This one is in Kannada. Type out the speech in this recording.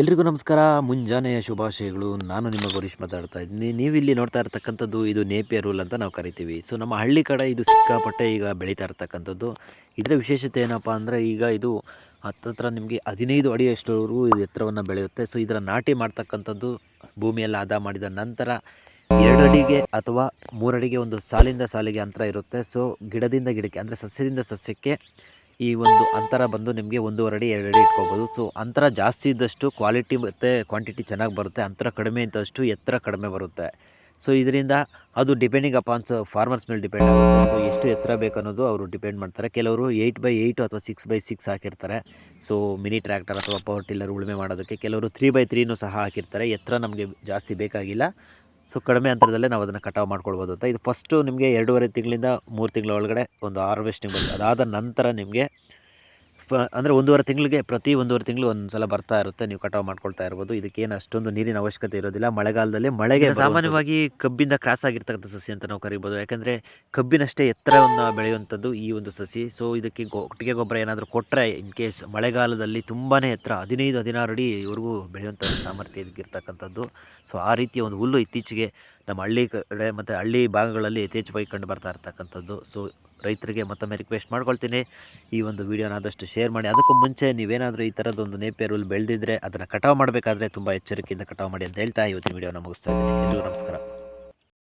ಎಲ್ರಿಗೂ ನಮಸ್ಕಾರ. ಮುಂಜಾನೆಯ ಶುಭಾಶಯಗಳು. ನಾನು ನಿಮ್ಮ ಗೌರೀಶ್ ಮಾತಾಡ್ತಾ ಇದ್ದೀನಿ. ನೀವು ಇಲ್ಲಿ ನೋಡ್ತಾ ಇರ್ತಕ್ಕಂಥದ್ದು ಇದು ನೇಪಿಯ ರೂಲ್ ಅಂತ ನಾವು ಕರಿತೀವಿ. ಸೊ, ನಮ್ಮ ಹಳ್ಳಿ ಕಡೆ ಇದು ಸಿಕ್ಕಾಪಟ್ಟೆ ಈಗ ಬೆಳೀತಾ ಇರ್ತಕ್ಕಂಥದ್ದು. ಇದರ ವಿಶೇಷತೆ ಏನಪ್ಪ ಅಂದರೆ ಈಗ ಇದು ಹತ್ತತ್ರ ನಿಮಗೆ ಹದಿನೈದು ಅಡಿಯಷ್ಟರವರೆಗೂ ಇದು ಎತ್ತರವನ್ನು ಬೆಳೆಯುತ್ತೆ. ಸೊ, ಇದರ ನಾಟಿ ಮಾಡ್ತಕ್ಕಂಥದ್ದು ಭೂಮಿಯಲ್ಲಿ ಆದ ಮಾಡಿದ ನಂತರ ಎರಡು ಅಡಿಗೆ ಅಥವಾ ಮೂರಡಿಗೆ ಒಂದು ಸಾಲಿಂದ ಸಾಲಿಗೆ ಅಂತರ ಇರುತ್ತೆ. ಸೊ, ಗಿಡದಿಂದ ಗಿಡಕ್ಕೆ ಅಂದರೆ ಸಸ್ಯದಿಂದ ಸಸ್ಯಕ್ಕೆ ಈ ಒಂದು ಅಂತರ ಬಂದು ನಿಮಗೆ ಒಂದೂವರೆ ಅಡಿ ಎರಡು ಅಡಿ ಇಟ್ಕೋಬೋದು. ಸೊ ಅಂತರ ಜಾಸ್ತಿ ಇದ್ದಷ್ಟು ಕ್ವಾಲಿಟಿ ಮತ್ತು ಕ್ವಾಂಟಿಟಿ ಚೆನ್ನಾಗಿ ಬರುತ್ತೆ. ಅಂತರ ಕಡಿಮೆ ಇದ್ದಷ್ಟು ಎತ್ತರ ಕಡಿಮೆ ಬರುತ್ತೆ. ಸೊ ಇದರಿಂದ ಅದು ಡಿಪೆಂಡಿಂಗ್ ಅಪಾನ್ಸ್ ಫಾರ್ಮರ್ಸ್ ಮೇಲೆ ಡಿಪೆಂಡ್ ಆಗುತ್ತೆ. ಸೊ ಎಷ್ಟು ಎತ್ತರ ಬೇಕನ್ನೋದು ಅವರು ಡಿಪೆಂಡ್ ಮಾಡ್ತಾರೆ. ಕೆಲವರು ಏಯ್ಟ್ ಬೈ ಏಯ್ಟು ಅಥವಾ ಸಿಕ್ಸ್ ಬೈ ಸಿಕ್ಸ್ ಹಾಕಿರ್ತಾರೆ. ಸೊ ಮಿನಿ ಟ್ರ್ಯಾಕ್ಟರ್ ಅಥವಾ ಪವರ್ ಟಿಲ್ಲರ್ ಉಳುಮೆ ಮಾಡೋದಕ್ಕೆ. ಕೆಲವರು ತ್ರೀ ಬೈ ತ್ರೀನೂ ಸಹ ಹಾಕಿರ್ತಾರೆ. ಎತ್ತರ ನಮಗೆ ಜಾಸ್ತಿ ಬೇಕಾಗಿಲ್ಲ. ಸೊ ಕಡಿಮೆ ಅಂತರದಲ್ಲೇ ನಾವು ಅದನ್ನು ಕಟಾವು ಮಾಡ್ಕೊಳ್ಬೋದು ಅಂತ. ಇದು ಫಸ್ಟು ನಿಮಗೆ ಎರಡೂವರೆ ತಿಂಗಳಿಂದ ಮೂರು ತಿಂಗಳ ಒಳಗಡೆ ಒಂದು ಹಾರ್ವೆಸ್ಟಿಂಗ್ ಬರುತ್ತೆ ಅದಾದ ನಂತರ ನಿಮಗೆ ಅಂದರೆ ಒಂದೂವರೆ ತಿಂಗಳಿಗೆ ಪ್ರತಿ ಒಂದೂವರೆ ತಿಂಗಳು ಒಂದು ಸಲ ಬರ್ತಾ ಇರುತ್ತೆ. ನೀವು ಕಟಾವು ಮಾಡ್ಕೊಳ್ತಾ ಇರ್ಬೋದು. ಇದಕ್ಕೇನು ಅಷ್ಟೊಂದು ನೀರಿನ ಅವಶ್ಯಕತೆ ಇರೋದಿಲ್ಲ. ಮಳೆಗಾಲದಲ್ಲಿ ಮಳೆಗೆ ಸಾಮಾನ್ಯವಾಗಿ ಕಬ್ಬಿಂದ ಕ್ರಾಸ್ ಆಗಿರ್ತಕ್ಕಂಥ ಸಸಿ ಅಂತ ನಾವು ಕರಿಬೋದು. ಯಾಕಂದರೆ ಕಬ್ಬಿನಷ್ಟೇ ಎತ್ತರವನ್ನು ಬೆಳೆಯುವಂಥದ್ದು ಈ ಒಂದು ಸಸಿ. ಸೊ ಇದಕ್ಕೆ ಗೊ ಕೊಟ್ಟಿಗೆ ಗೊಬ್ಬರ ಏನಾದರೂ ಕೊಟ್ಟರೆ ಇನ್ ಕೇಸ್ ಮಳೆಗಾಲದಲ್ಲಿ ತುಂಬಾ ಎತ್ತರ ಹದಿನೈದು ಹದಿನಾರು ಅಡಿವರೆಗೂ ಬೆಳೆಯುವಂಥ ಸಾಮರ್ಥ್ಯ ಇದಕ್ಕಿರ್ತಕ್ಕಂಥದ್ದು ಸೊ ಆ ರೀತಿಯ ಒಂದು ಹುಲ್ಲು ಇತ್ತೀಚೆಗೆ ನಮ್ಮ ಹಳ್ಳಿ ಕಡೆ ಮತ್ತು ಹಳ್ಳಿ ಭಾಗಗಳಲ್ಲಿ ಯಥೇಚ್ಛವಾಗಿ ಕಂಡು ಬರ್ತಾ ಇರ್ತಕ್ಕಂಥದ್ದು. ಸೊ ರೈತರಿಗೆ ಮತ್ತೊಮ್ಮೆ ರಿಕ್ವೆಸ್ಟ್ ಮಾಡ್ಕೊಳ್ತೀನಿ. ಈ ಒಂದು ವಿಡಿಯೋನ ಆದಷ್ಟು ಶೇರ್ ಮಾಡಿ. ಅದಕ್ಕೂ ಮುಂಚೆ ನೀವೇನಾದರೂ ಈ ಥರದೊಂದು ನೇಪಿಯರ್ ಹುಲ್ ಬೆಳೆದಿದ್ರೆ ಅದನ್ನು ಕಟಾವು ಮಾಡಬೇಕಾದ್ರೆ ತುಂಬ ಎಚ್ಚರಿಕೆಯಿಂದ ಕಟಾವು ಮಾಡಿ ಅಂತ ಹೇಳ್ತಾ ಇವತ್ತಿನ ವಿಡಿಯೋನ ಮುಗಿಸ್ತಾ ಇದ್ದೀನಿ. ಎಲ್ಲರೂ ನಮಸ್ಕಾರ.